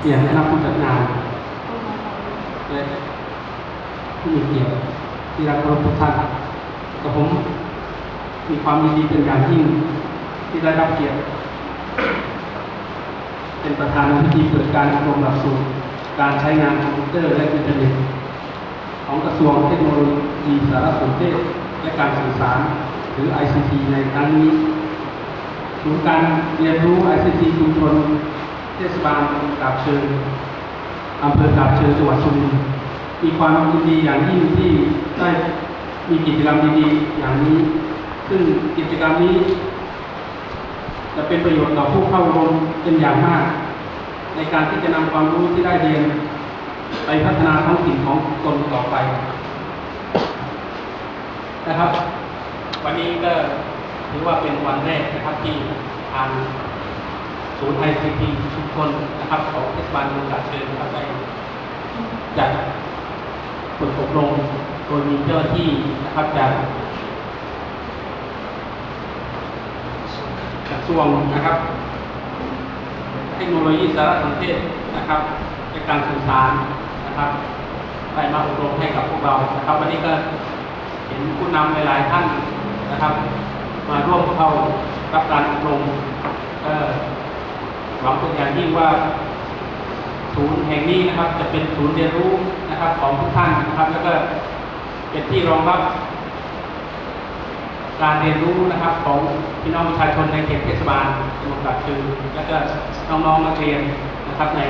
เกียรติคณะผู้จัดงานและผู้มีเกียรติที่รักเคารพทุกท่านกับผมมีความยินดีเป็นอย่างยิ่งที่ได้รับเกียรติเป็นประธานในพิธีเปิดการอบรมหลักสูตรการใช้งานคอมพิวเตอร์และอินเทอร์เน็ตของกระทรวงเทคโนโลยีสารสนเทศและการสื่อสารหรือ ICT ในครั้งนี้ศูนย์การเรียนรู้ ICT ชุมชน เทศบาลกาบเชิงอำเภอกาบเชิงจังหวัดสุรินทร์มีความยินดีอย่างยิ่งที่ได้มีกิจกรรมดีๆอย่างนี้ ซึ่งกิจกรรมนี้ จะเป็นประโยชน์ต่อผู้เข้าร่วมเป็นอย่างมาก ในการที่จะนำความรู้ที่ได้เรียน ไปพัฒนาท้องถิ่นของตนต่อไป นะครับ วันนี้ก็ถือว่าเป็นวันแรกนะครับที่ทางศูนย์ไอซีทีชุม ชนนะครับของเทศบาลเมืองกาเชิญนะครับได้จัดฝึกอบรมโดยมีเจ้าหน้าที่นะครับจากกระทรวงนะครับเทคโนโลยีสารสนเทศนะครับในการสื่อสารนะครับได้มาอบรมให้กับพวกเรานะครับ วันนี้ก็เห็นผู้นำหลายๆท่านนะครับ มาร่วมเข้ารับการอบรมก็ หวังเป็นอย่างยิ่งว่าศูนย์แห่งนี้นะครับจะเป็นศูนย์เรียนรู้นะครับของทุกท่านนะครับ แล้วก็เป็นที่รองรับ การเรียนรู้นะครับของพี่น้องประชาชนในเขตเทศบาลจังหวัดตราดคือและก็น้องๆนักเรียนนะครับใน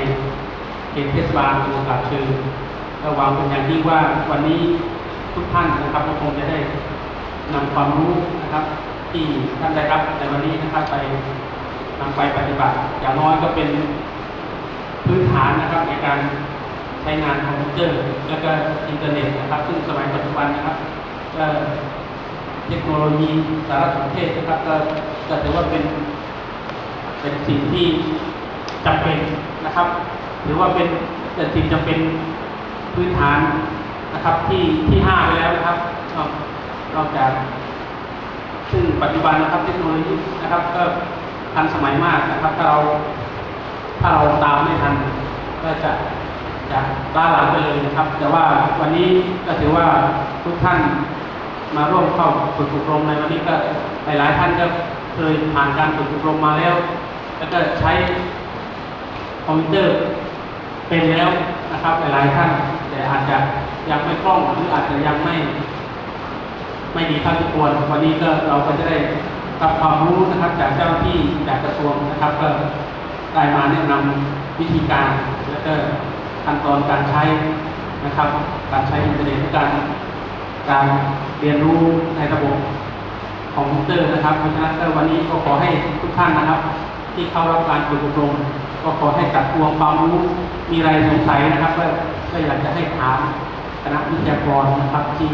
เขตเทศบาลจังหวัดตราดคือก็หวังเป็นอย่างยิ่งว่าวันนี้ทุกท่านนะครับก็คงจะได้นำความรู้นะครับ ที่ท่านได้รับในวันนี้นะครับไป นำไปปฏิบัติ อย่างน้อยก็เป็นพื้นฐานนะครับในการใช้งานคอมพิวเตอร์ และก็อินเทอร์เน็ตนะครับ ซึ่งสมัยปัจจุบันนะครับก็เทคโนโลยีสารสนเทศนะครับก็ก็ถือว่าเป็นเป็นสิ่งที่จำเป็นนะครับ หรือว่าเป็นสิ่งจำเป็นพื้นฐานนะครับที่ที่ห้าไปแล้วนะครับนอกจากซึ่งปัจจุบันนะครับเทคโนโลยีนะครับก็ ทันสมัยมากนะครับถ้าเราถ้าเราตามไม่ทันก็จะจะล้าหลังไปเลยนะครับ แต่ว่าวันนี้ก็ถือว่าทุกท่านมาร่วมเข้าฝึกอบรมในวันนี้ก็หลายๆท่านก็เคยผ่านการฝึกอบรมมาแล้ว แล้วก็ใช้คอมพิวเตอร์เป็นแล้วนะครับหลายๆท่าน แต่อาจจะยังไม่คล่องหรืออาจจะยังไม่ ไม่ดีเท่าที่ควรวันนี้ก็เราก็จะได้ รับความรู้นะครับจากเจ้าหน้าที่จากกระทรวงนะครับก็ได้มาแนะนำวิธีการแล้วก็ขั้นตอนการใช้นะครับ การใช้อินเทอร์เน็ตการการเรียนรู้ในระบบของคอมพิวเตอร์นะครับเพราะฉะนั้นวันนี้ก็ขอให้ทุกท่านนะครับ ที่เข้ารับการฝึกอบรมก็ขอให้จัดทวงความรู้มีอะไรสงสัยนะครับก็ก็อยากจะให้ถามคณะวิทยากรนะครับที่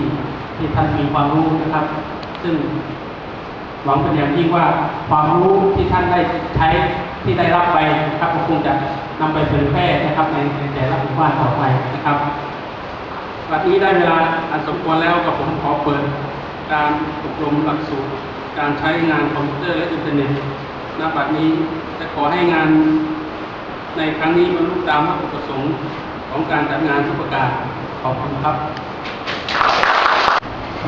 ที่ท่านมีความรู้นะครับ ซึ่ง หวังเป็นอย่างยิ่งว่าความรู้ที่ท่านได้ใช้ที่ได้รับไปนะครับก็คงจะนำไปเผยแพร่นะครับในในแต่ละหมู่บ้านต่อไปนะครับวันนี้ได้เวลาอันสมควรแล้วกับผมขอเปิดการอบรมหลักสูตร การใช้งานคอมพิวเตอร์และอินเทอร์เน็ตณบัดนี้จะขอให้งานในครั้งนี้บรรลุตามวัตถุประสงค์ของการจัดงานทุกประการขอบคุณครับ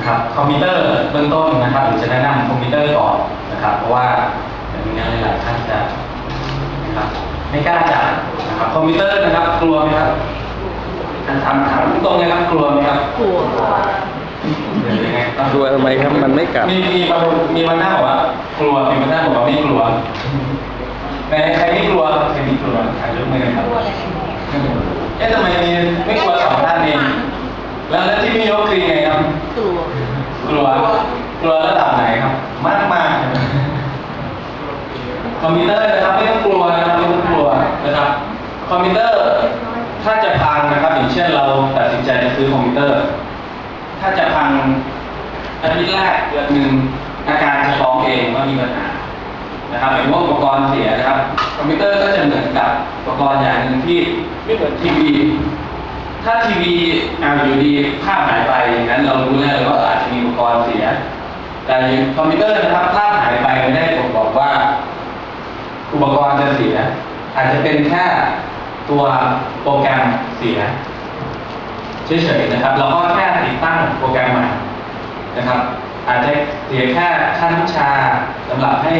นะครับคอมพิวเตอร์เบื้องต้นนะครับหรือจะแนะนำคอมพิวเตอร์ก่อนนะครับ เพราะว่าจะมีงานหลายๆท่านจะนะครับไม่กล้าจัดนะครับคอมพิวเตอร์นะครับกลัวไหมครับถามถามตรงๆนะครับกลัวไหมครับกลัวเดี๋ยวยังไงต้องกลัวทำไมครับมันไม่กัดมีมีบางคนมีบางหน้าบอกว่ากลัวมีบางหน้าบอกว่าไม่กลัวแต่ใครไม่กลัวใครไม่กลัวถ่ายรูปมือกันครับเอ๊ะทำไมมีไม่กลัวสองท่านเองแล้วแล้วที่ไม่ยกคือยังไงครับกลัว กลัว กลัวระดับไหนครับ มากมากคอมพิวเตอร์นะครับไม่ต้องกลัวนะครับไม่ต้องกลัวนะครับ คอมพิวเตอร์ถ้าจะพังนะครับ อย่างเช่นเราตัดสินใจจะซื้อคอมพิวเตอร์ ถ้าจะพังอาทิตย์แรกเดือนหนึ่งอาการจะฟ้องเองว่ามีปัญหานะครับหมายว่าอุปกรณ์เสียนะครับ คอมพิวเตอร์ก็จะเหมือนกับอุปกรณ์อย่างหนึ่งที่ไม่เหมือนทีวี ถ้าทีวีอ่าอยู่ดีภาพหายไปอย่างนั้นเรารู้แน่เลยว่าอาจจะมีอุปกรณ์เสีย แต่คอมพิวเตอร์นะครับภาพหายไปไม่ได้ผมบอกว่า อุปกรณ์จะเสีย อาจจะเป็นแค่ตัวโปรแกรมเสียเฉยๆนะครับ เราก็แค่ติดตั้งโปรแกรมใหม่นะครับ อาจจะเสียแค่ค่าน้ำชาสำหรับให้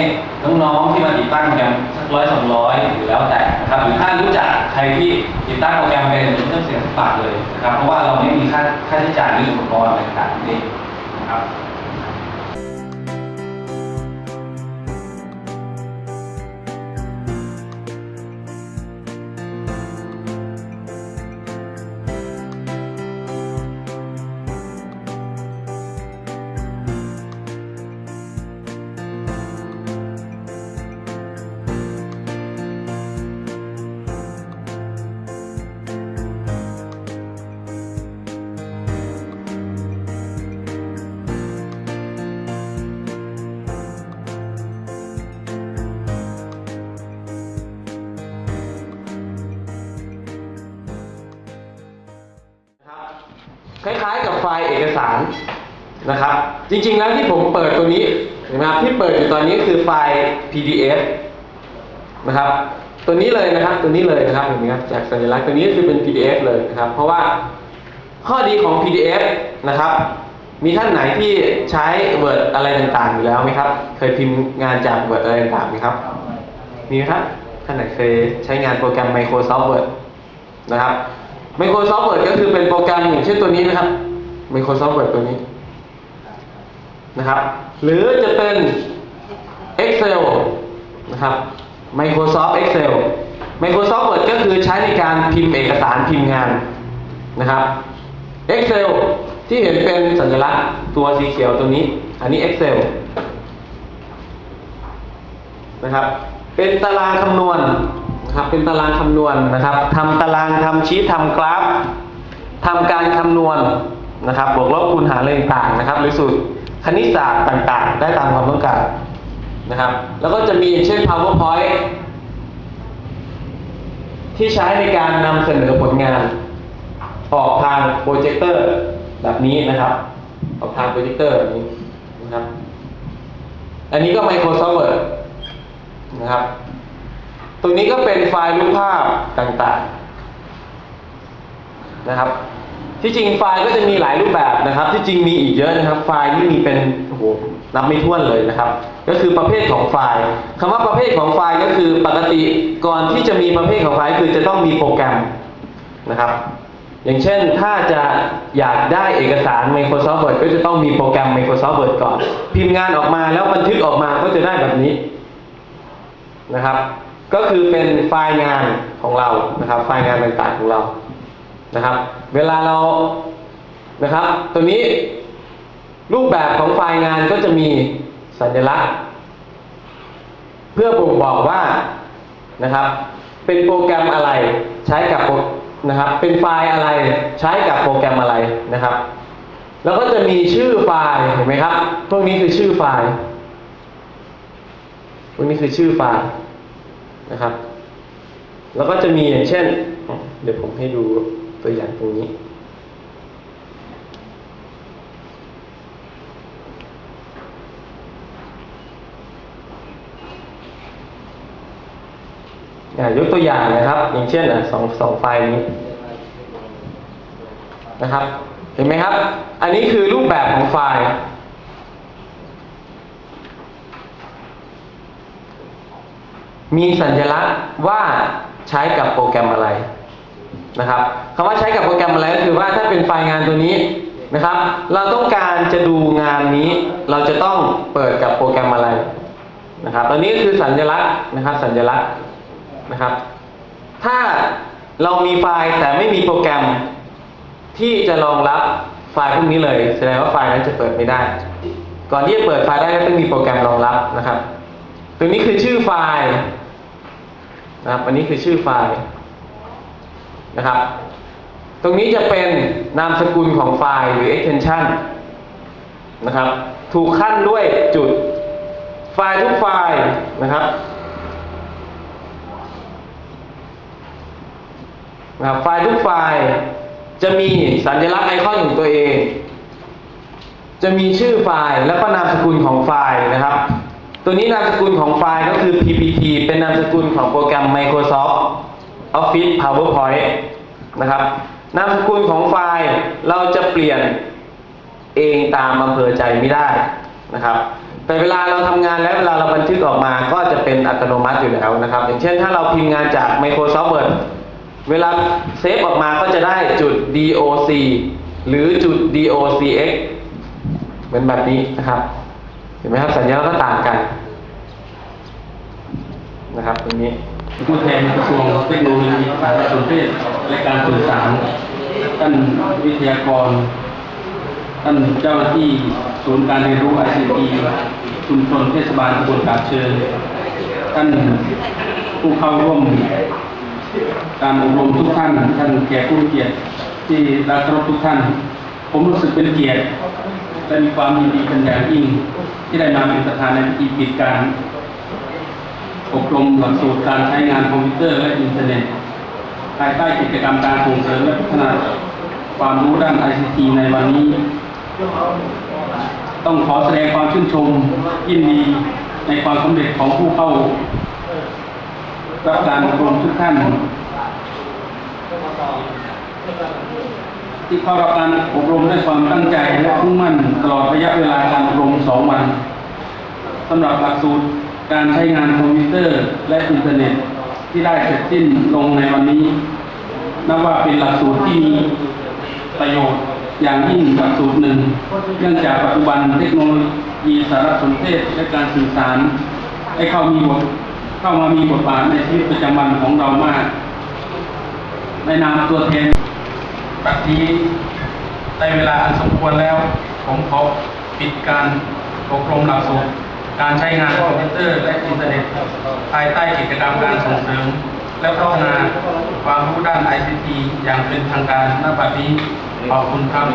น้องๆที่มาติดตั้งโปรแกรมสักร้อยสองร้อยหรือแล้วแต่นะครับหรือถ้ารู้จักใครที่ติดตั้งโปรแกรมเป็นไม่ต้องเสียสักบาทเลยนะครับเพราะว่าเราไม่มีค่าค่าใช้จ่ายเรื่องอุปกรณ์อะไรต่างๆนี่นะครับ ไฟล์เอกสารนะครับ จริงๆแล้วที่ผมเปิดตัวนี้นไหมครับที่เปิดอยู่ตอนนี้คือไฟล์ PDF นะครับตัวนี้เลยนะครับตัวนี้เลยนะครับเห็นไหมครับจากสัญลักษณ์ตัวนี้คือเป็น PDF เลยนะครับ เพราะว่าข้อดีของ PDF นะครับ มีท่านไหนที่ใช้ Word อะไรต่างๆอยู่แล้วไหมครับ เคยพิมพ์งานจาก Word อะไรต่างๆไหมครับมีไหมครับท่านไหนเคยใช้งานโปรแกรม Microsoft Word นะครับ Microsoft Word ก็คือเป็นโปรแกรมอย่างเช่นตัวนี้นะครับ Microsoft Word ตัวนี้ นะครับ หรือจะเป็น Excel นะครับ Microsoft Excel Microsoft Word ก็คือใช้ในการพิมพ์เอกสารพิมพ์งานนะครับ Excel ที่เห็นเป็นสัญลักษณ์ตัวสีเขียวตัวนี้ อันนี้ Excel นะครับ เป็นตารางคำนวณนะครับ เป็นตารางคำนวณนะครับทำตารางทำชีตทำกราฟทำการคำนวณ นะครับบวกลบคูณหารอะไรต่างๆนะครับ หรือสูตรคณิตศาสตร์ต่างๆ ได้ตามความต้องการนะครับ แล้วก็จะมีอย่างเช่น PowerPoint ที่ใช้ในการนำเสนอผลงาน ออกทางโปรเจคเตอร์แบบนี้นะครับ ออกทางโปรเจคเตอร์แบบนี้นะครับ อันนี้ก็ Microsoft Word นะครับ ตรงนี้ก็เป็นไฟล์รูปภาพต่างๆนะครับ ที่จริงไฟล์ก็จะมีหลายรูปแบบนะครับ ที่จริงมีอีกเยอะนะครับ ไฟล์นี่มีเป็นโอ้โหนับไม่ถ้วนเลยนะครับ ก็คือประเภทของไฟล์คำว่าประเภทของไฟล์ก็คือปกติก่อนที่จะมีประเภทของไฟล์คือจะต้องมีโปรแกรมนะครับ อย่างเช่นถ้าจะอยากได้เอกสาร Microsoft Word ก็จะต้องมีโปรแกรม Microsoft Word ก่อน พิมพ์งานออกมาแล้วบันทึกออกมาก็จะได้แบบนี้นะครับ ก็คือเป็นไฟล์งานของเรานะครับ ไฟล์งานต่างๆของเรา นะครับ เวลาเรานะครับ ตัวนี้รูปแบบของไฟล์งานก็จะมีสัญลักษณ์ เพื่อบ่งบอกว่านะครับ เป็นโปรแกรมอะไรใช้กับนะครับ เป็นไฟล์อะไรใช้กับโปรแกรมอะไรนะครับ แล้วก็จะมีชื่อไฟล์เห็นไหมครับ พวกนี้คือชื่อไฟล์พวกนี้คือชื่อไฟล์นะครับ แล้วก็จะมีอย่างเช่น เดี๋ยวผมให้ดู ตัวอย่างตรงนี้อ่ายกตัวอย่างนะครับ อย่างเช่นอะสองสองไฟล์นี้นะครับ เห็นไหมครับ อันนี้คือรูปแบบของไฟล์มีสัญลักษณ์ว่าใช้กับโปรแกรมอะไร นะครับคำว่าใช้กับโปรแกรมอะไรก็คือว่าถ้าเป็นไฟล์งานตัวนี้นะครับ เราต้องการจะดูงานนี้ เราจะต้องเปิดกับโปรแกรมอะไรนะครับตอนนี้ก็คือสัญลักษณ์นะครับ สัญลักษณ์นะครับ ถ้าเรามีไฟล์แต่ไม่มีโปรแกรมที่จะรองรับไฟล์พวกนี้เลย แสดงว่าไฟล์นั้นจะเปิดไม่ได้ ก่อนที่จะเปิดไฟล์ได้ก็ต้องมีโปรแกรมรองรับนะครับ ตัวนี้คือชื่อไฟล์นะครับ อันนี้คือชื่อไฟล์ นะครับ ตรงนี้จะเป็นนามสกุลของไฟล์หรือ extension นะครับ ถูกขั้นด้วยจุดไฟล์ทุกไฟล์นะครับนะครับไฟล์ทุกไฟล์จะมีสัญลักษณ์ไอคอนของตัวเอง จะมีชื่อไฟล์แล้วก็นามสกุลของไฟล์นะครับ ตัวนี้นามสกุลของไฟล์ก็คือ ppt เป็นนามสกุลของโปรแกรม Microsoft Office PowerPoint นะครับนามสกุลของไฟล์เราจะเปลี่ยนเองตามอำเภอใจไม่ได้นะครับ แต่เวลาเราทำงานแล้วเวลาเราบันทึกออกมาก็จะเป็นอัตโนมัติอยู่แล้วนะครับ อย่างเช่นถ้าเราพิมพ์งานจาก Microsoft Word เวลาเซฟออกมาก็จะได้จุด doc หรือจุด docx เป็นแบบนี้นะครับ เห็นไหมครับสัญญาณก็ต่างกันนะครับตรงนี้ ผู้แทนกระทรวงเทคโนโลยีสารสนเทศและการสื่อสาร ท่านวิทยากร ท่านเจ้าหน้าที่ศูนย์การเรียนรู้ ICT ชุมชนเทศบาลตำบลกาบเชิญ ท่านผู้เข้าร่วมการอบรมทุกท่าน ท่านแขกผู้เกียรติที่รักเคารพทุกท่าน ผมรู้สึกเป็นเกียรติและมีความยินดีเป็นอย่างยิ่ง ที่ได้มาเป็นประธานในพิธีปิดการ อบรมหลักสูตรการใช้งานคอมพิวเตอร์และอินเทอร์เน็ตภายใต้กิจกรรมการส่งเสริมและพัฒนาความรู้ด้าน ICT ในวันนี้ ต้องขอแสดงความชื่นชมยินดีในความสำเร็จของผู้เข้ารับการอบรมทุกท่านที่เข้ารับการอบรมด้วยความตั้งใจและมุ่งมั่นตลอดระยะเวลาการอบรมสองวันสำหรับหลักสูตร การใช้งานคอมพิวเตอร์และอินเทอร์เน็ตที่ได้เสร็จสิ้นลงในวันนี้ นับว่าเป็นหลักสูตรที่มีประโยชน์อย่างยิ่งหลักสูตรหนึ่ง เนื่องจากปัจจุบันเทคโนโลยีสารสนเทศและการสื่อสารได้เข้ามีบทเข้ามามีบทบาทในชีวิตประจำวันของเรามาก ในนามตัวแทนปัจนี้ในเวลาอันสมควรแล้ว ผมขอปิดการอบรมหลักสูตร การใช้งานคอมพิวเตอร์และอินเทอร์เน็ต ภายใต้กิจกรรมการส่งเสริม และพัฒนาความรู้ด้าน ICT อย่างเป็นทางการณบัดนี้ขอบคุณครับ